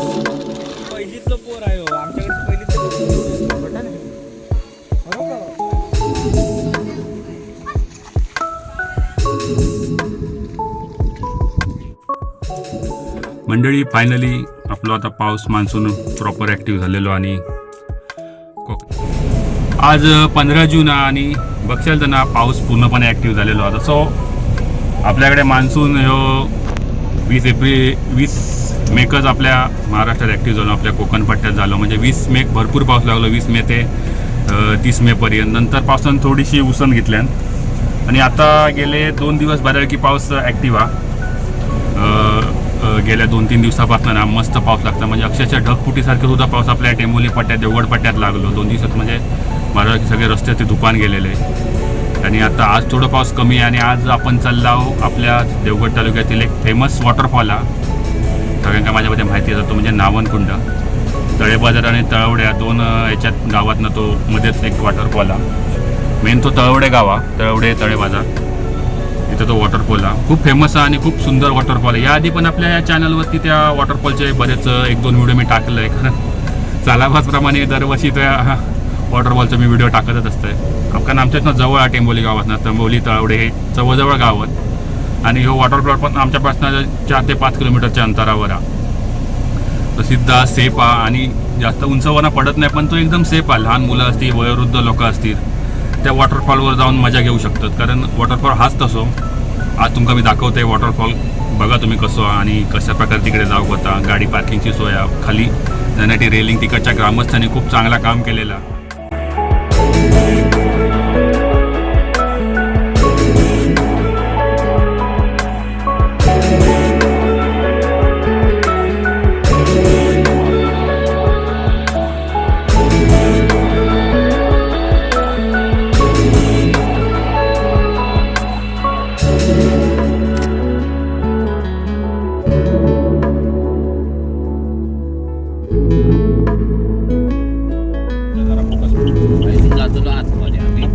पहिलीतलं पोर आहे हो. आमच्याकडे पहिलीतलं मंडळी फायनली आपलं आता पाऊस मान्सून प्रॉपर ॲक्टिव्ह झालेलो आणि आज पंधरा जून आहे आणि बघशाल तर ना पाऊस पूर्णपणे ॲक्टिव्ह झालेलो आता. सो आपल्याकडे मान्सून ह्यो वीस एप्रिल वीस मेकच आपल्या महाराष्ट्रात ॲक्टिव्ह झालो आपल्या कोकण पट्ट्यात झालो. म्हणजे वीस मेक भरपूर पाऊस लागलो. वीस मे ते तीस मेपर्यंत नंतर पावसानं थोडीशी उसण घेतल्यान. आणि आता गेले दोन दिवस बऱ्यापैकी पाऊस ॲक्टिव्ह हा गेल्या दोन तीन दिवसापासून ना मस्त पाऊस लागला म्हणजे अक्षरशः ढगफुटीसारखे सुद्धा पाऊस आपल्या टेंबोली पट्ट्यात देवगड पट्ट्यात लागलो. दोन दिवसात म्हणजे बऱ्यापैकी सगळे रस्ते ते दुकान गेलेले. आणि आता आज थोडं पाऊस कमी आहे आणि आज आपण चाललो आहो आपल्या देवगड तालुक्यातील एक फेमस वॉटरफॉल आहे सगळ्यांना माझ्यामध्ये माहिती येतात तो म्हणजे नावनकुंड. तळे बाजार आणि तळवड्या दोन याच्यात गावातनं तो मध्येच एक वॉटरफॉल आहे मेन तो तळवडे गाव तळवडे तळे बाजार. इथं तो वॉटरफॉल हा खूप फेमस आहे आणि खूप सुंदर वॉटरफॉल आहे. याआधी पण आपल्या या चॅनलवरती त्या वॉटरफॉलचे बरेच एक दोन व्हिडिओ मी टाकलं आहे कारण चालाभासप्रमाणे दरवर्षी त्या वॉटरफॉलचा मी व्हिडिओ टाकतच असतोय. कारण आमच्या इथनं जवळ आहे टेंबोली गावातनं तंबोली तळवडे हे जवळजवळ गावात आणि हो वॉटरफॉल पण आमच्यापासून चार ते पाच किलोमीटरच्या अंतरावर आहे. प्रसिद्ध सेफ आहे आणि जास्त उंचवना पडत नाही पण तो एकदम सेफ आहे. लहान मुलं असतील वयोवृद्ध लोक असतील. त्या वॉटरफॉलवर जाऊन मजा घेऊ शकतात. कारण वॉटरफॉल हाच तसो. आज तुमका मी दाखवतोय वॉटरफॉल बघा तुम्ही कसं आणि कशा प्रकारे तिकडे जाऊ होता गाडी पार्किंगची सोय आहे. खाली जाण्यासाठी रेलिंग तिकडच्या ग्रामस्थांनी खूप चांगला काम केलेलं आहे.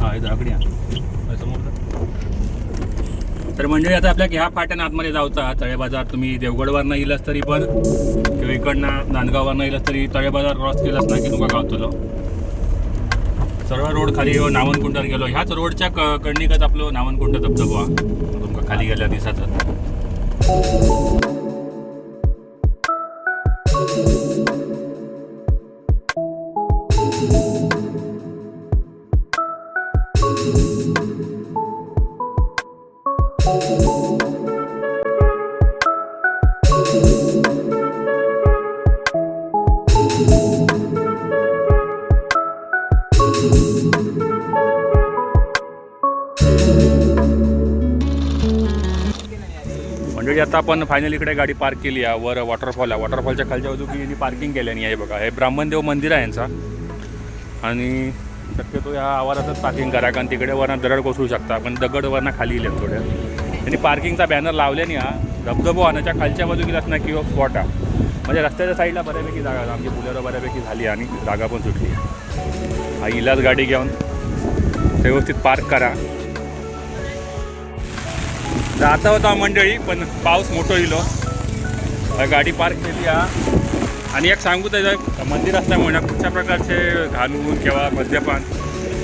हा इथं हा, समोर जा. तर मंडळी आता आपल्या ह्या फाट्यानं आतमध्ये जाऊचा तळे बाजार तुम्ही देवगडवरनं येईलच तरी पण किंवा इकडनं नांदगाववरनं येईलच तरी तळे बाजार क्रॉस केलास ना की तुका गावतलो सरळ रोड खाली येऊन नावनकुंडावर गेलो. ह्याच रोडच्या क कडणीकच आपलं नावनकुंड धबधबो. तुमकां तुमका खाली गेल्या दिसाचं. सगळी आता आपण फायनल इकडे गाडी पार्क केली आहे वर वॉटरफॉल आहे. वॉटरफॉलच्या खालच्या बाजूकी यांनी पार्किंग केल्यानी आहे. बघा हे ब्राह्मणदेव मंदिर आहे यांचा. आणि शक्यतो या आवारातच पार्किंग करा कारण तिकडे वरनं दरड कोसळू शकता. पण दगड वरनं खाली येईल थोड्या त्यांनी पार्किंगचा बॅनर लावल्याने हा. धबधबो आणाच्या खालच्या बाजूकी ना किंवा स्पॉट आहे. म्हणजे रस्त्याच्या साईडला बऱ्यापैकी जागा आमची बुलेरो बऱ्यापैकी झाली आणि जागा पण सुटली हा इलाज गाडी घेऊन व्यवस्थित पार्क करा. जाता होता मंडळी पण पाऊस मोठो इलो. गाडी पार्क केली हा. आणि एक सांगू त्याचं मंदिर असल्यामुळे कुठच्या प्रकारचे घालून किंवा मद्यपान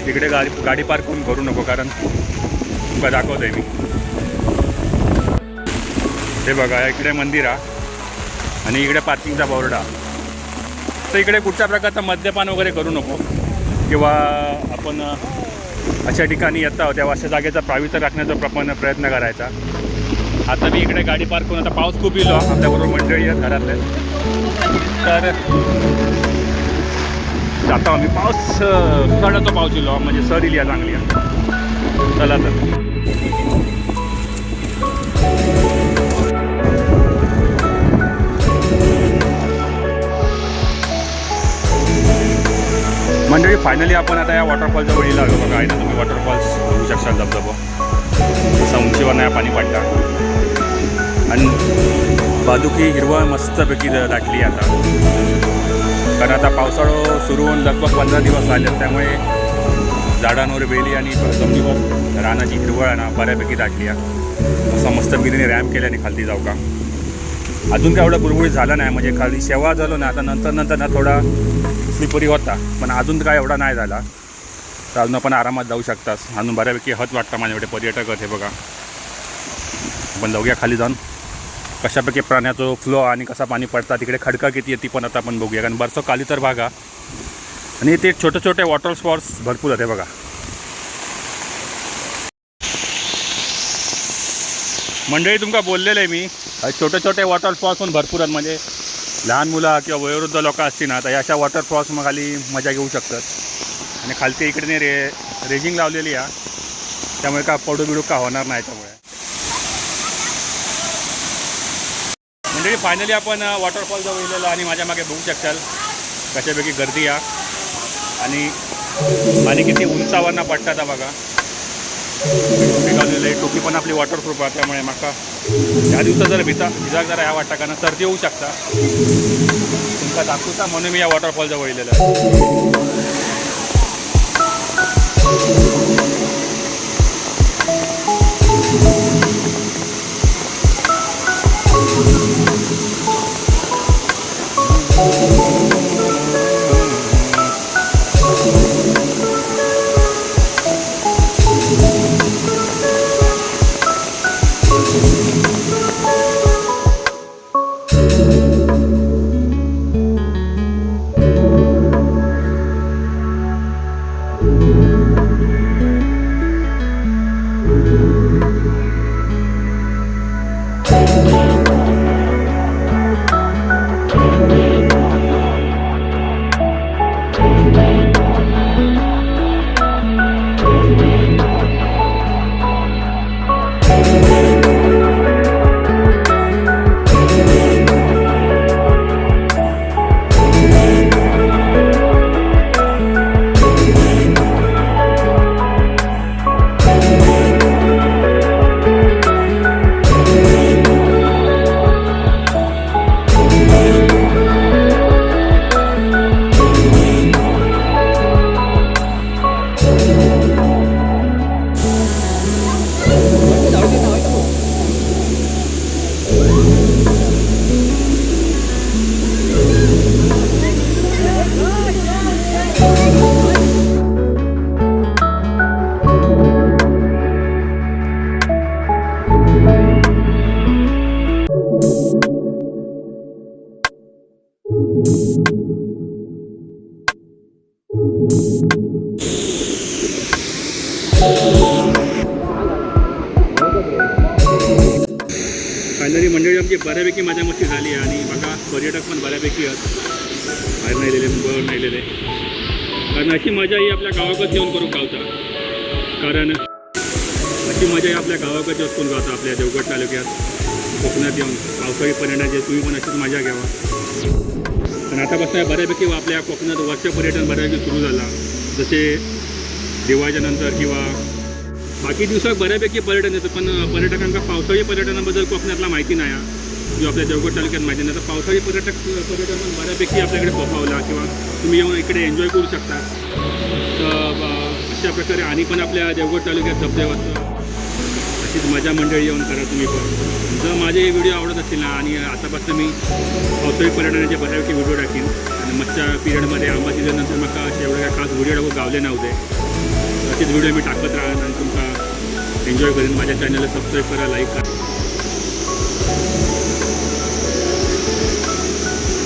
तिकडे गाडी गाडी पार्क करून करू नको कारण तुमका दाखवत आहे मी. हे बघा इकडे मंदिर हा. आणि इकडे पार्किंगचा बोर्ड हा. तर इकडे कुठच्या प्रकारचं मद्यपान वगैरे करू नको किंवा आपण अशा ठिकाणी येता तेव्हा अशा जागेचा प्रावित्य राखण्याचा प्रपन प्रयत्न करायचा. आता मी इकडे गाडी पार्क करून आता पाऊस खूप येलो आमच्याबरोबर मंडळी आहेत घरातले. तर आता आम्ही पाऊस सडाचा पाऊस येलो म्हणजे सर इली आहे चांगली आहे. चला तर. फायनली आपण आता या वॉटरफॉलच्या वळीला आलो. बघा आहे ना तुम्ही वॉटरफॉल्स बघू शकता धबधबा. असा उंचीवर नाही पाणी पडता आणि बाजूकी हिरवळ मस्तपैकी दाटली आता. कारण आता पावसाळो सुरू होऊन लगभग पंधरा दिवस झाले त्यामुळे झाडांवर वेली आणि जमिनीवर रानाची हिरवळ आहे ना बऱ्यापैकी दाटली आहे. असा मस्त बिरीने रॅम्प केल्याने खालती जाऊ का? अजून काय एवढा बुरबुळीत झाला नाही. म्हणजे खाली शेवा झालो ना आता नंतर नंतर ना थोडा स्लिपरी होता. पण अजून काय एवढा नाही झाला. तर अजून आपण आरामात जाऊ शकतास. अजून बऱ्यापैकी हत वाटतं माझ्याकडे एवढे पर्यटक आहेत हे बघा. आपण जाऊया खाली जाऊन. कशापैकी प्राण्याचं फ्लो आणि कसा पाणी पडता तिकडे खडका किती येते पण आता आपण बघूया. कारण बरसो काली तर भागा. आणि ते छोटे छोटे वॉटर स्पॉट्स भरपूर आहेत बघा. मंडळी तुमका बोललेलं आहे मी छोटे छोटे वॉटरफॉल्स पण भरपूर आहेत. म्हणजे लहान मुलं किंवा वयोवृद्ध लोक असतील ना तर या अशा वॉटरफॉल्स मग खाली मजा घेऊ शकतात. आणि खालती इकडे रे रेजिंग लावलेली आहे. त्यामुळे का पडू बिडू का होणार नाही त्यामुळे मंडळी फायनली आपण वॉटरफॉल जवळ गेलेलो आणि माझ्या मागे बघू शकताल कशापैकी गर्दी या आणि पाणी किती उंचावरना पडतात बघा. टोपी घाललेली आहे टोपी पण आपली वॉटरप्रूफ आहे त्यामुळे म्हाका ह्या दिवसात जर भिता भिजाक जरा ह्या वाटता ना सर्दी होऊ शकता. तुमका दाखवता म्हणून मी या वॉटरफॉल जवळ येलेलं फायनली मंडळी आमची बऱ्यापैकी मजा मस्ती झाली आणि बघा पर्यटक पण बऱ्यापैकी आहेत. बाहेर नाही लिहिले मुंबईवर नाही कारण अशी मजा ही आपल्या गावाकडे येऊन करून गावता कारण अशी मजा ही आपल्या गावगडच्या करून गावता आपल्या देवगड तालुक्यात. कोकणात येऊन पावसाळी पर्यटनाची तुम्ही पण अशीच मजा घ्यावा. पण आतापासून बऱ्यापैकी आपल्या कोकणात वर्ष पर्यटन बऱ्यापैकी सुरू झाला. जसे दिवाळीच्या नंतर किंवा बाकी दिवसात बऱ्यापैकी पर्यटन येतं पण पर्यटकांना पावसाळी पर्यटनाबद्दल कोकणातला माहिती नाही. आहे. जो आपल्या देवगड तालुक्यात माहिती नाही. तर पावसाळी पर्यटक पर्यटन पण बऱ्यापैकी आपल्याकडे फोफावला किंवा तुम्ही येऊन इकडे एन्जॉय करू शकता. तर अशा प्रकारे आणि पण आपल्या देवगड तालुक्यात धबधब्याचं अशीच मजा मंडळी येऊन करा तुम्ही पण. जर माझे हे व्हिडिओ आवडत असतील ना आणि आतापासून मी पावसाळी पर्यटनाचे बऱ्यापैकी व्हिडिओ टाकीन आणि मच्छा पिरियडमध्ये आंबा सीझननंतर मग असे एवढे काय खास व्हिडिओ गावले नव्हते. असेच व्हिडिओ मी टाकत राहणार आणि तुमचा एन्जॉय करेन. माझ्या चॅनलला सबस्क्राईब करा लाईक करा.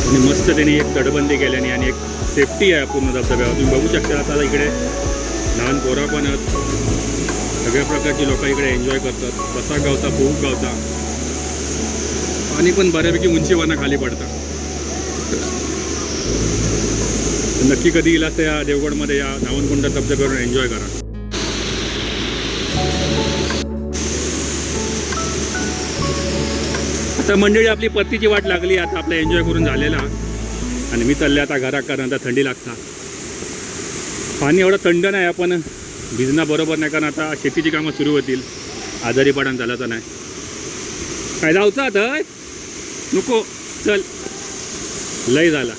आणि मस्त त्यांनी एक तटबंदी केल्याने आणि एक सेफ्टी आहे पूर्ण धबधब्यावर. तुम्ही बघू शकता आता इकडे लहान पोरा पण आहेत. सगळ्या प्रकारची लोक इकडे एन्जॉय करतात. बसा गावता पोहू गावता. पाणी पण बऱ्यापैकी उंचीवाना खाली पडतं. नक्की कधी येईल तर या देवगडमध्ये या नावनकुंड धबधब्यावरून एन्जॉय करा. आता मंडळी आपली पत्तीची वाट लागली आता आपला एन्जॉय करून झालेला. आणि मी चालले आता घरात कारण आता थंडी लागता. पाणी एवढं थंड नाही आपण भिजना बरोबर नाही कारण आता शेतीची कामं सुरू होतील. आजारी पडान झालं तर नाही. काय जाऊचा आता नको चल. लय झाला.